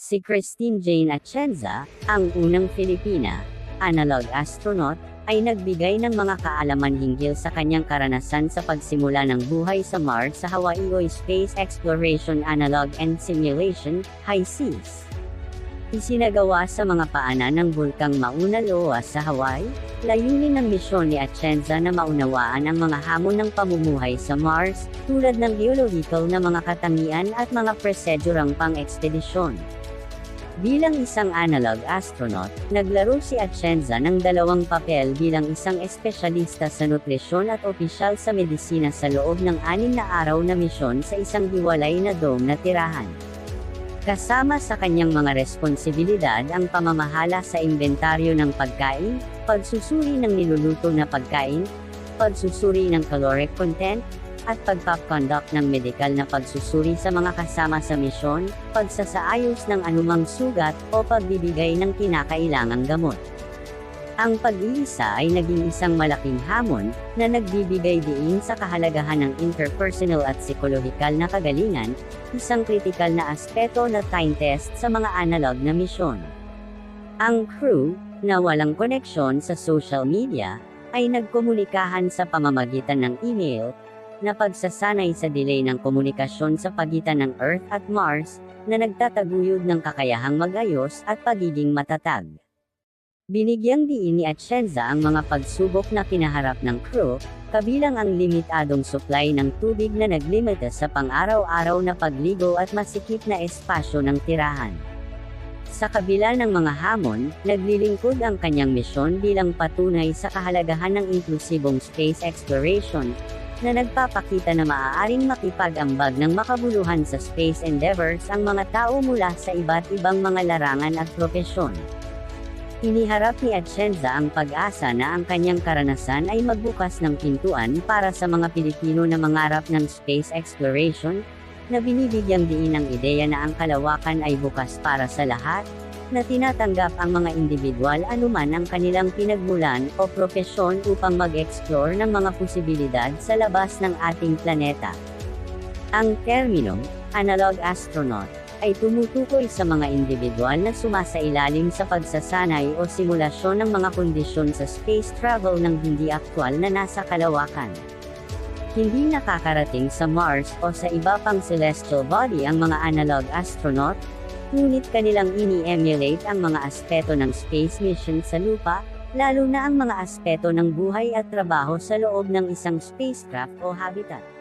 Si Christine Jane Atienza, ang unang Filipina, analog astronaut, ay nagbigay ng mga kaalaman hinggil sa kanyang karanasan sa pagsimula ng buhay sa Mars sa Hawaii Space Exploration Analog and Simulation, HISES. Isinagawa sa mga paanan ng Bulkang Mauna Loa sa Hawaii, layunin ng misyon ni Atienza na maunawaan ang mga hamon ng pamumuhay sa Mars, tulad ng geological na mga katangian at mga prosedurang pang-ekspedisyon. Bilang isang analog astronaut, naglaro si Atienza ng dalawang papel bilang isang espesyalista sa nutrisyon at opisyal sa medisina sa loob ng anim na araw na misyon sa isang hiwalay na dome na tirahan. Kasama sa kanyang mga responsibilidad ang pamamahala sa inventaryo ng pagkain, pagsusuri ng niluluto na pagkain, pagsusuri ng caloric content, at pagpapakonduct ng medikal na pagsusuri sa mga kasama sa misyon, pagsasaayos ng anumang sugat, o pagbibigay ng kinakailangang gamot. Ang pag-iisa ay naging isang malaking hamon, na nagbibigay diin sa kahalagahan ng interpersonal at psikolohikal na kagalingan, isang kritikal na aspeto na time test sa mga analog na misyon. Ang crew, na walang koneksyon sa social media, ay nagkomunikahan sa pamamagitan ng email, na pagsasanay sa delay ng komunikasyon sa pagitan ng Earth at Mars, na nagtataguyod ng kakayahang magayos at pagiging matatag. Binigyang diin ni Atienza ang mga pagsubok na kinaharap ng crew, kabilang ang limitadong supply ng tubig na naglimita sa pang-araw-araw na pagligo at masikip na espasyo ng tirahan. Sa kabila ng mga hamon, naglilingkod ang kanyang misyon bilang patunay sa kahalagahan ng inklusibong space exploration, na nagpapakita na maaaring makipag-ambag ng makabuluhan sa space endeavors ang mga tao mula sa iba't ibang mga larangan at propesyon. Iniharap ni Atienza ang pag-asa na ang kanyang karanasan ay magbukas ng pintuan para sa mga Pilipino na mangarap ng space exploration, na binibigyang diin ang ideya na ang kalawakan ay bukas para sa lahat, na tinatanggap ang mga individual anuman ang kanilang pinagmulan o propesyon upang mag-explore ng mga posibilidad sa labas ng ating planeta. Ang termino, analog astronaut, ay tumutukoy sa mga individual na sumasailalim sa pagsasanay o simulasyon ng mga kondisyon sa space travel ng hindi aktwal na nasa kalawakan. Hindi nakakarating sa Mars o sa iba pang celestial body ang mga analog astronaut, ngunit kanilang ini-emulate ang mga aspeto ng space mission sa lupa, lalo na ang mga aspeto ng buhay at trabaho sa loob ng isang spacecraft o habitat.